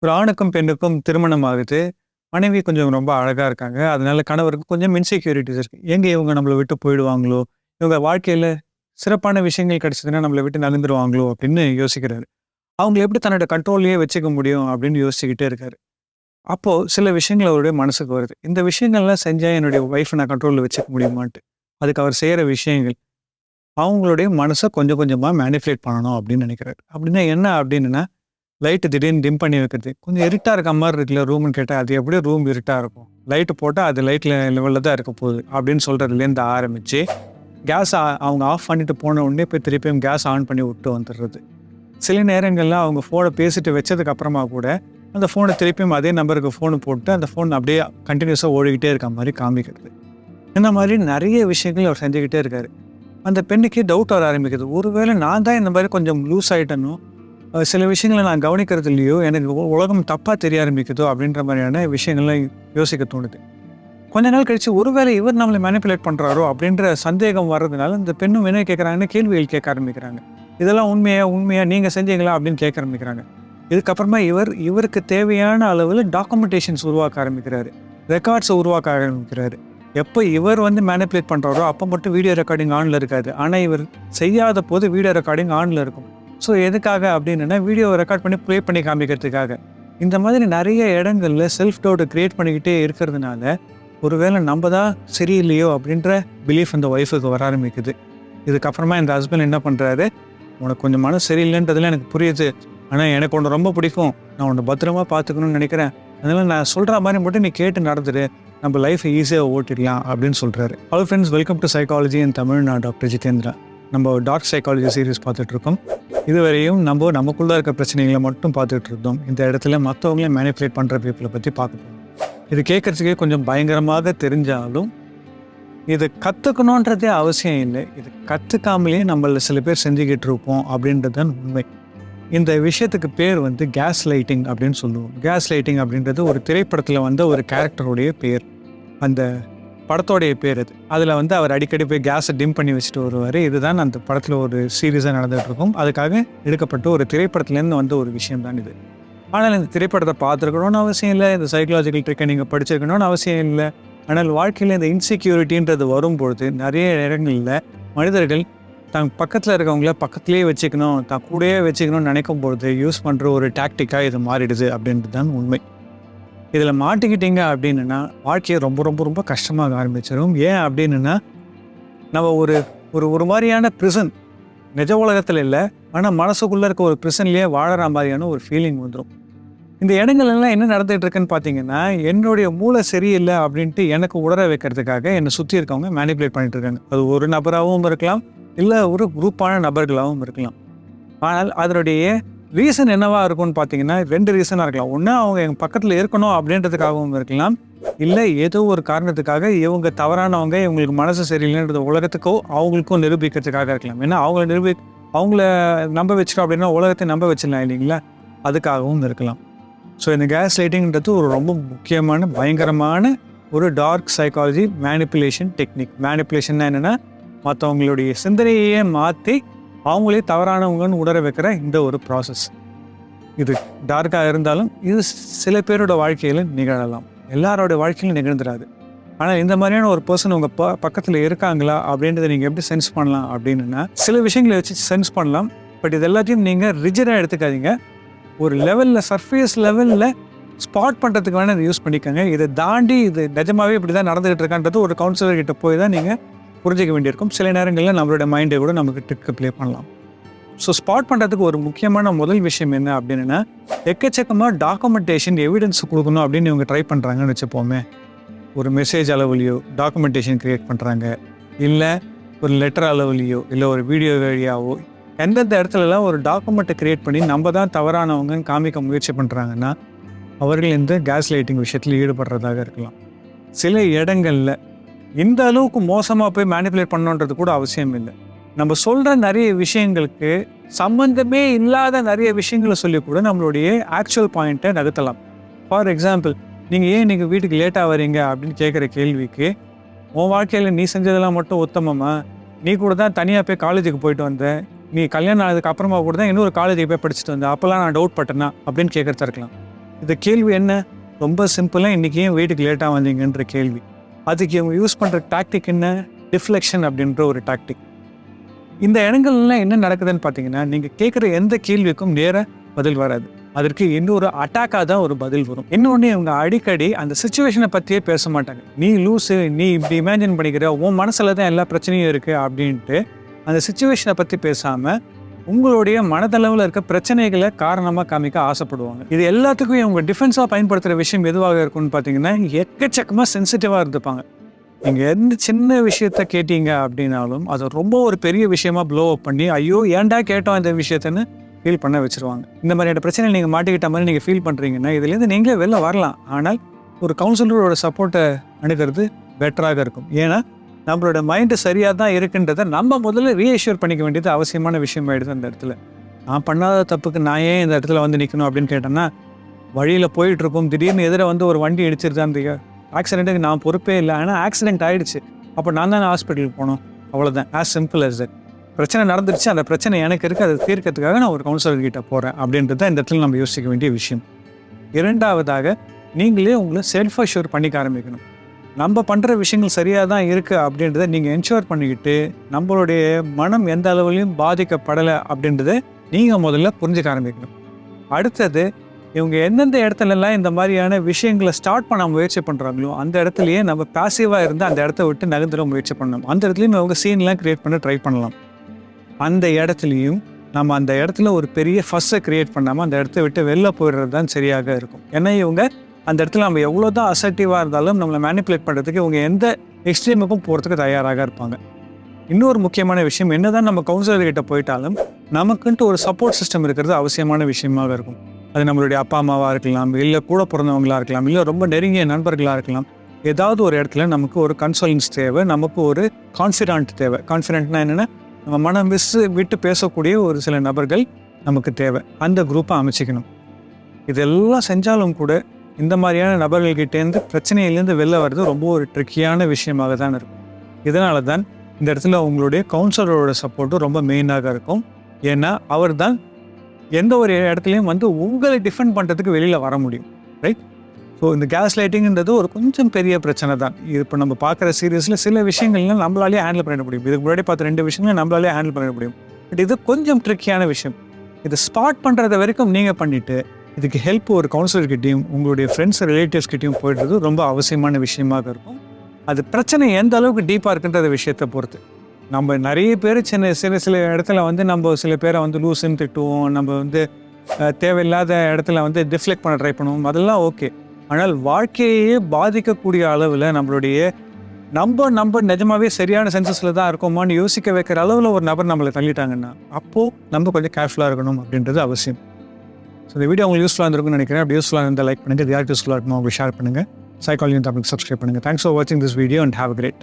ஒரு ஆணுக்கும் பெண்ணுக்கும் திருமணம் ஆகுது. மனைவி கொஞ்சம் ரொம்ப அழகாக இருக்காங்க. அதனால கணவருக்கு கொஞ்சம் இன்செக்யூரிட்டிஸ் இருக்குது எங்கே இவங்க நம்மளை விட்டு போயிடுவாங்களோ? இவங்க வாழ்க்கையில் சிறப்பான விஷயங்கள் கிடைச்சதுன்னா நம்மளை விட்டு நகர்ந்துருவாங்களோ? அப்படின்னு யோசிக்கிறாரு. அவங்கள எப்படி தன்னோட கண்ட்ரோல்லையே வச்சுக்க முடியும்? அப்படின்னு யோசிச்சுக்கிட்டே இருக்காரு. அப்போது சில விஷயங்கள் அவருடைய மனசுக்கு வருது. இந்த விஷயங்கள்லாம் செஞ்சால் என்னுடைய ஒய்ஃபை நான் கண்ட்ரோலில் வச்சுக்க முடியுமான்ட்டு. அதுக்கு அவர் செய்கிற விஷயங்கள். அவங்களுடைய மனசை கொஞ்சம் கொஞ்சமாக மேனிஃபுலேட் பண்ணணும் அப்படின்னு நினைக்கிறாரு. அப்படின்னா என்ன? அப்படின்னா லைட்டு திடீர்னு டிம் பண்ணி வைக்கிறது. கொஞ்சம் இருட்டாக இருக்க மாதிரி இருக்குல்ல ரூம்னு கேட்டால் அது எப்படியும் ரூம் இருட்டாக இருக்கும். லைட்டு போட்டால் அது லைட்டில் லெவலில் தான் இருக்க போகுது அப்படின்னு சொல்கிறதுலேருந்து ஆரம்பித்து கேஸ் அவங்க ஆஃப் பண்ணிட்டு போன உடனே போய் திருப்பியும் கேஸ் ஆன் பண்ணி விட்டு வந்துடுறது. சில நேரங்களில் அவங்க ஃபோனை பேசிட்டு வச்சதுக்கு அப்புறமா கூட அந்த ஃபோனை திருப்பியும் அதே நம்பருக்கு ஃபோனு போட்டு அந்த ஃபோன் அப்படியே கண்டினியூஸாக ஓடிக்கிட்டே இருக்க மாதிரி காமிக்கிறது. இந்த மாதிரி நிறைய விஷயங்கள் அவர் செஞ்சுக்கிட்டே இருக்காரு. அந்த பெண்ணுக்கே டவுட் வர ஆரம்பிக்குது. ஒருவேளை நான் தான் இந்த மாதிரி கொஞ்சம் லூஸ் ஆகிட்டனோ அஹ் சில விஷயங்களை நான் கவனிக்கிறது இல்லையோ? எனக்கு உலகம் தப்பாக தெரிய ஆரம்பிக்குதோ? அப்படின்ற மாதிரியான விஷயங்கள்லாம் யோசிக்க தோணுது. கொஞ்ச நாள் கழித்து ஒருவேளை இவர் நம்மளை மேனிப்புலேட் பண்ணுறாரோ அப்படின்ற சந்தேகம் வர்றதுனால இந்த பெண்ணும் என்ன கேட்குறாங்கன்னு கேள்விகள் கேட்க ஆரம்பிக்கிறாங்க. இதெல்லாம் உண்மையாக உண்மையாக நீங்கள் செஞ்சீங்களா? அப்படின்னு கேட்க ஆரம்பிக்கிறாங்க. இதுக்கப்புறமா இவர் இவருக்கு தேவையான அளவில் டாக்குமெண்டேஷன்ஸ் உருவாக்க ஆரம்பிக்கிறாரு. ரெக்கார்ட்ஸை உருவாக்க ஆரம்பிக்கிறாரு. எப்போ இவர் வந்து மேனிப்புலேட் பண்ணுறாரோ அப்போ மட்டும் வீடியோ ரெக்கார்டிங் ஆனில் இருக்காது. ஆனால் இவர் செய்யாத போது வீடியோ ரெக்கார்டிங் ஆனில் இருக்கும். ஸோ எதுக்காக அப்படின்னா வீடியோவை ரெக்கார்ட் பண்ணி ப்ளே பண்ணி காமிக்கிறதுக்காக. இந்த மாதிரி நிறைய இடங்களில் செல்ஃப் டவுட்டை க்ரியேட் பண்ணிக்கிட்டே இருக்கிறதுனால ஒருவேளை நம்ம தான் சரியில்லையோ அப்படின்ற பிலீஃப் அந்த ஒய்ஃபுக்கு வர ஆரம்பிக்குது. இதுக்கப்புறமா இந்த ஹஸ்பண்ட் என்ன பண்ணுறாரு உனக்கு கொஞ்சம் மனசு சரியில்லைன்றதுல எனக்கு புரியுது. ஆனால் எனக்கு ஒன்று ரொம்ப பிடிக்கும். நான் உன்னை பத்திரமா பார்த்துக்கணும்னு நினைக்கிறேன். அதனால் நான் சொல்கிற மாதிரி மட்டும் நீ கேட்டு நடந்துரு. நம்ம லைஃப்பை ஈஸியாக ஓட்டிடலாம் அப்படின்னு சொல்கிறாரு hello friends welcome to psychology in Tamil நான் டாக்டர் ஜிதேந்திரா நம்ம டார்க் சைக்காலஜி சீரிஸ் பார்த்துட்ருக்கோம் இதுவரையும் நம்ம நமக்குள்ளே இருக்க பிரச்சனைகளை மட்டும் பார்த்துட்டு இருந்தோம். இந்த இடத்துல மற்றவங்களையும் மேனிப்புலேட் பண்ணுற பீப்புளை பற்றி பார்க்க போகிறோம் இது கேட்குறதுக்கே கொஞ்சம் பயங்கரமாக தெரிஞ்சாலும் இது கற்றுக்கணுன்றதே அவசியம் இல்லை. இது கற்றுக்காமலே நம்மள சில பேர் செஞ்சுக்கிட்டு இருப்போம் அப்படின்றது தான் உண்மை. இந்த விஷயத்துக்கு பேர் வந்து கேஸ் லைட்டிங் அப்படின்னு சொல்லுவோம். கேஸ் லைட்டிங் அப்படின்றது ஒரு திரைப்படத்தில் வந்த ஒரு கேரக்டருடைய பேர். அந்த படத்தோடைய பேர் அது அதில் வந்து அவர் அடிக்கடி போய் கேஸை டிம் பண்ணி வச்சுட்டு வருவார். இதுதான் அந்த படத்தில் ஒரு சீரியஸாக நடந்துகிட்டு இருக்கும் அதுக்காக எடுக்கப்பட்ட ஒரு திரைப்படத்துலேருந்து வந்த ஒரு விஷயம் தான் இது. ஆனால் இந்த திரைப்படத்தை பார்த்துருக்கணும்னு அவசியம் இல்லை. இந்த சைக்கலாஜிக்கல் ட்ரிக்கை நீங்கள் படிச்சிருக்கணும்னு அவசியம் இல்லை. ஆனால் வாழ்க்கையில் இந்த இன்செக்யூரிட்டின்றது வரும்பொழுது நிறைய இடங்களில் மனிதர்கள் தன் பக்கத்தில் இருக்கவங்கள பக்கத்துலேயே வச்சுக்கணும் தான் கூடயே வச்சுக்கணும்னு நினைக்கும் பொழுது யூஸ் பண்ணுற ஒரு டாக்டிக்காக இது மாறிடுது அப்படின்றது தான் உண்மை. இதில் மாட்டிக்கிட்டீங்க அப்படின்னா வாழ்க்கையை ரொம்ப ரொம்ப ரொம்ப கஷ்டமாக ஆரம்பிச்சிடும் ஏன் அப்படின்னா நம்ம ஒரு ஒரு ஒரு மாதிரியான ப்ரிசன் நிஜ உலகத்தில் இல்லை ஆனால் மனசுக்குள்ளே இருக்க ஒரு ப்ரிசன்லேயே வாழற மாதிரியான ஒரு ஃபீலிங் வந்துடும் இந்த இடங்கள்லாம் என்ன நடந்துகிட்டு இருக்குன்னு பார்த்தீங்கன்னா என்னுடைய மூளை சரியில்லை அப்படின்ட்டு எனக்கு உணர வைக்கிறதுக்காக என்னை சுற்றி இருக்கவங்க மேனிப்புலேட் பண்ணிட்டு இருக்காங்க. அது ஒரு நபராகவும் இருக்கலாம் இல்லை ஒரு குரூப்பான நபர்களாகவும் இருக்கலாம். ஆனால் அதனுடைய ரீசன் என்னவா இருக்கும்னு பார்த்தீங்கன்னா ரெண்டு ரீசனாக இருக்கலாம். ஒன்று அவங்க எங்கள் பக்கத்தில் இருக்கணும் அப்படின்றதுக்காகவும் இருக்கலாம். இல்லை ஏதோ ஒரு காரணத்துக்காக இவங்க தவறானவங்க இவங்களுக்கு மனசு சரியில்லைன்றது உலகத்துக்கோ அவங்களுக்கும் நிரூபிக்கிறதுக்காக இருக்கலாம். ஏன்னா அவங்கள நிரூபி அவங்கள நம்ப வச்சிட்டோம் அப்படின்னா உலகத்தை நம்ப வச்சிடலாம் இல்லைங்களா? அதுக்காகவும் இருக்கலாம். ஸோ இந்த கேஸ் லைட்டிங்கிறது ஒரு ரொம்ப முக்கியமான பயங்கரமான ஒரு டார்க் சைக்காலஜி மேனிப்புலேஷன் டெக்னிக் மேனிப்புலேஷன்னா என்னென்னா மற்றவங்களுடைய சிந்தனையே மாற்றி அவங்களே தவறானவங்கன்னு உணர வைக்கிற இந்த ஒரு ப்ராசஸ் இது டார்க்காக இருந்தாலும் இது சில பேரோட வாழ்க்கையில் நிகழலாம். எல்லாரோட வாழ்க்கையிலும் நிகழ்ந்துடாது ஆனால் இந்த மாதிரியான ஒரு பர்சன் உங்கள் ப பக்கத்தில் இருக்காங்களா அப்படின்றத நீங்கள் எப்படி சென்ஸ் பண்ணலாம் அப்படின்னா சில விஷயங்களை வச்சு சென்ஸ் பண்ணலாம். பட் இது எல்லாத்தையும் நீங்கள் ரிஜிடாக எடுத்துக்காதீங்க. ஒரு லெவலில் சர்ஃபேஸ் லெவலில் ஸ்பாட் பண்ணுறதுக்கு வேணால் இதை யூஸ் பண்ணிக்கோங்க. இதை தாண்டி இது நிஜமாவே இப்படி தான் நடந்துகிட்டு இருக்கான்றது ஒரு கவுன்சிலர் கிட்ட போய் தான் நீங்கள் புரிஞ்சிக்க வேண்டியிருக்கும். சில நேரங்களில் நம்மளோட மைண்டை கூட நமக்கு ட்ரிக்கு ப்ளே பண்ணலாம். ஸோ ஸ்பாட் பண்ணுறதுக்கு ஒரு முக்கியமான முதல் விஷயம் என்ன அப்படின்னா எக்கச்சக்கமாக டாக்குமெண்டேஷன் எவிடன்ஸ் கொடுக்கணும் அப்படின்னு இவங்க ட்ரை பண்ணுறாங்கன்னு வச்சுப்போமே. ஒரு மெசேஜ் அளவுலையோ டாக்குமெண்டேஷன் க்ரியேட் பண்ணுறாங்க இல்லை ஒரு லெட்டர் அளவுலையோ இல்லை ஒரு வீடியோ வழியாவோ எந்தெந்த இடத்துலலாம் ஒரு டாக்குமெண்ட்டை க்ரியேட் பண்ணி நம்ம தான் தவறானவங்கன்னு காமிக்க முயற்சி பண்ணுறாங்கன்னா அவர்கள் இந்த கேஸ் லைட்டிங் விஷயத்தில் ஈடுபடுறதாக இருக்கலாம். சில இடங்களில் இந்த அளவுக்கு மோசமாக போய் மேனிப்புலேட் பண்ணணுன்றது கூட அவசியம் இல்லை. நம்ம சொல்கிற நிறைய விஷயங்களுக்கு சம்மந்தமே இல்லாத நிறைய விஷயங்களை சொல்லி கூட நம்மளுடைய ஆக்சுவல் பாயிண்ட்டை நகர்த்தலாம். ஃபார் எக்ஸாம்பிள் நீங்கள் ஏன் நீங்கள் வீட்டுக்கு லேட்டாக வரீங்க அப்படின்னு கேட்குற கேள்விக்கு உன் வாழ்க்கையில் நீ செஞ்சதெல்லாம் மட்டும் உத்தமமா? நீ கூட தான் தனியாக போய் காலேஜுக்கு போயிட்டு வந்த. நீ கல்யாணம் ஆனதுக்கு அப்புறமா கூட தான் இன்னொரு காலேஜுக்கு போய் படிச்சுட்டு வந்த. அப்போல்லாம் நான் டவுட் பட்டேனா? அப்படின்னு கேட்குறதா இருக்கலாம். இந்த கேள்வி என்ன? ரொம்ப சிம்பிளாக இன்றைக்கி ஏன் வீட்டுக்கு லேட்டாக வந்தீங்கன்ற கேள்வி. அதுக்கு இவங்க யூஸ் பண்ணுற டாக்டிக் என்ன? டிஃப்ளெக்ஷன் அப்படின்ற ஒரு டாக்டிக் இந்த இடங்கள்லாம் என்ன நடக்குதுன்னு பார்த்தீங்கன்னா நீங்கள் கேட்குற எந்த கேள்விக்கும் நேராக பதில் வராது. அதற்கு இன்னொரு அட்டாக்காக தான் ஒரு பதில் வரும். இன்னொன்று இவங்க அடிக்கடி அந்த சுச்சுவேஷனை பற்றியே பேச மாட்டாங்க. நீ லூஸு நீ இப்படி இமேஜின் பண்ணிக்கிற உன் மனசில் தான் எல்லா பிரச்சனையும் இருக்குது அப்படின்ட்டு அந்த சுச்சுவேஷனை பற்றி பேசாமல் உங்களுடைய மனதளவில் இருக்க பிரச்சனைகளை காரணமாக காமிக்க ஆசைப்படுவாங்க. இது எல்லாத்துக்கும் இவங்க டிஃபென்ஸாக பயன்படுத்துகிற விஷயம் எதுவாக இருக்கும்னு பார்த்தீங்கன்னா எக்கச்சக்கமாக சென்சிட்டிவாக இருந்துப்பாங்க. நீங்கள் எந்த சின்ன விஷயத்த கேட்டீங்க அப்படின்னாலும் அதை ரொம்ப ஒரு பெரிய விஷயமா ப்ளோ அப் பண்ணி ஐயோ ஏன்டா கேட்டோம் இந்த விஷயத்தன்னு ஃபீல் பண்ண வச்சுருவாங்க. இந்த மாதிரியான பிரச்சனை நீங்கள் மாட்டிக்கிட்ட மாதிரி நீங்கள் ஃபீல் பண்ணுறீங்கன்னா இதுலேருந்து நீங்களே வெளில வரலாம். ஆனால் ஒரு கவுன்சிலரோட சப்போர்ட்டை அணுகிறது பெட்டராக இருக்கும். ஏன்னா நம்மளோட மைண்டு சரியாக தான் இருக்குன்றதை நம்ம முதல்ல ரீஎஷ்யூர் பண்ணிக்க வேண்டியது அவசியமான விஷயம் ஆயிடுது அந்த இடத்துல. நான் பண்ணாத தப்புக்கு நான் ஏன் இந்த இடத்துல வந்து நிற்கணும் அப்படின்னு கேட்டேன்னா வழியில் போயிட்டுருப்போம் திடீர்னு எதிர வந்து ஒரு வண்டி இடிச்சிருதான் ஆக்சிடென்ட்டுக்கு நான் பொறுப்பே இல்லை. ஆனால் ஆக்சிடென்ட் ஆகிடுச்சு அப்போ நான் தானே ஹாஸ்பிட்டலுக்கு போனோம் அவ்வளோதான் ஆஸ் சிம்பிள் அஸ் தட் பிரச்சனை நடந்துருச்சு. அந்த பிரச்சனை எனக்கு இருக்குது அதை தீர்க்கறதுக்காக நான் ஒரு கவுன்சிலர் கிட்ட போகிறேன் அப்படின்றது தான் இந்த இடத்துல நம்ம யோசிக்க வேண்டிய விஷயம். இரண்டாவதாக நீங்களே உங்களை செல்ஃப் அஷ்யூர் பண்ணிக்க ஆரம்பிக்கணும். நம்ம பண்ணுற விஷயங்கள் சரியாக தான் இருக்குது அப்படின்றத நீங்கள் என்ஷோர் பண்ணிக்கிட்டு நம்மளுடைய மனம் எந்த அளவுலையும் பாதிக்கப்படலை அப்படின்றத நீங்கள் முதல்ல புரிஞ்சுக்க ஆரம்பிக்கணும். அடுத்தது இவங்க எந்தெந்த இடத்துலலாம் இந்த மாதிரியான விஷயங்களை ஸ்டார்ட் பண்ண முயற்சி பண்ணுறாங்களோ அந்த இடத்துலையே நம்ம பாசிவாக இருந்து அந்த இடத்த விட்டு நகர்ந்துட முயற்சி பண்ணணும். அந்த இடத்துலையும் அவங்க சீன்லாம் க்ரியேட் பண்ண ட்ரை பண்ணலாம். அந்த இடத்துலையும் நம்ம அந்த இடத்துல ஒரு பெரிய ஃபஸ்ஸை க்ரியேட் பண்ணாமல் அந்த இடத்த விட்டு வெளில போயிடுறது தான் சரியாக இருக்கும். ஏன்னா இவங்க அந்த இடத்துல நம்ம எவ்வளோ தான் அசர்ட்டிவாக இருந்தாலும் நம்மளை மேனிப்புலேட் பண்ணுறதுக்கு இவங்க எந்த எக்ஸ்ட்ரீமுக்கும் போகிறதுக்கு தயாராக இருப்பாங்க. இன்னொரு முக்கியமான விஷயம் என்னதான் நம்ம கவுன்சிலர்கிட்ட போயிட்டாலும் நமக்குன்ட்டு ஒரு சப்போர்ட் சிஸ்டம் இருக்கிறது அவசியமான விஷயமாக இருக்கும். அது நம்மளுடைய அப்பா அம்மாவாக இருக்கலாம் இல்லை கூட பிறந்தவங்களா இருக்கலாம் இல்லை ரொம்ப நெருங்கிய நண்பர்களாக இருக்கலாம். ஏதாவது ஒரு இடத்துல நமக்கு ஒரு கன்சல்டன்ஸ் தேவை நமக்கு ஒரு கான்ஃபிடென்ட் தேவை. கான்ஃபிடென்ட்னா என்னென்னா நம்ம மனம் விசு விட்டு பேசக்கூடிய ஒரு சில நபர்கள் நமக்கு தேவை. அந்த குரூப்பை அமைச்சிக்கணும். இதெல்லாம் செஞ்சாலும் கூட இந்த மாதிரியான நபர்கள்கிட்டேருந்து பிரச்சனையிலேருந்து வெளில வர்றது ரொம்ப ஒரு ட்ரிக்கியான விஷயமாக தான் இருக்கும். இதனால தான் இந்த இடத்துல உங்களுடைய கவுன்சிலரோட சப்போர்ட்டும் ரொம்ப மெயினாக இருக்கும். ஏன்னா அவர் தான் எந்த ஒரு இடத்துலையும் வந்து உங்களை டிஃபெண்ட் பண்ணுறதுக்கு வெளியில் வர முடியும் ரைட் ஸோ இந்த கேஸ் லைட்டிங்கிறது ஒரு கொஞ்சம் பெரிய பிரச்சனை தான். இது இப்போ நம்ம பார்க்குற சீரியஸில் சில விஷயங்கள்லாம் நம்மளாலே ஹேண்டில் பண்ண முடியும். இதுக்கு முன்னாடி பார்த்த ரெண்டு விஷயங்களும் நம்மளாலே ஹேண்டில் பண்ண முடியும். பட் இது கொஞ்சம் ட்ரிக்கியான விஷயம். இதை ஸ்பாட் பண்ணுறது வரைக்கும் நீங்கள் பண்ணிவிட்டு இதுக்கு ஹெல்ப் ஒரு கவுன்சிலர்கிட்டையும் உங்களுடைய ஃப்ரெண்ட்ஸ் ரிலேட்டிவ்ஸ்கிட்டையும் போயிடுறது ரொம்ப அவசியமான விஷயமாக இருக்கும். அது பிரச்சனை எந்த அளவுக்கு டீப்பாக இருக்குன்ற விஷயத்தை பொறுத்து. நம்ம நிறைய பேர் சின்ன சில சில இடத்துல வந்து நம்ம சில பேரை வந்து லூசுன்னு திட்டுவோம். நம்ம வந்து தேவையில்லாத இடத்துல வந்து டிஃப்ளெக்ட் பண்ண ட்ரை பண்ணுவோம். அதெல்லாம் ஓகே ஆனால் வாழ்க்கையே பாதிக்கக்கூடிய அளவில் நம்மளுடைய நம்ம நம்ம நிஜமாவே சரியான சென்சஸில் தான் இருக்கோமான்னு யோசிக்க வைக்கிற அளவில் ஒரு நபர் நம்மளை தள்ளிட்டாங்கன்னா அப்போது நம்ம கொஞ்சம் கேர்ஃபுல்லாக இருக்கணும் அப்படின்றது அவசியம். ஸோ இந்த வீடியோ உங்களுக்கு யூஸ்ஃபுல்லாக இருந்திருக்கும்னு நினைக்கிறேன். அப்படி யூஸ்ஃபுல்லாக இருந்தால் லைக் பண்ணுங்கள் யாருக்கு யூஸ்ஃபுல்லாக இருக்கணும் உங்களுக்கு ஷேர் பண்ணுங்கள் சைக்காலஜி டாபிக் சப்ஸ்கிரைப் பண்ணுங்கள் தேங்க்ஸ் ஃபார் வாட்சிங் this video and have great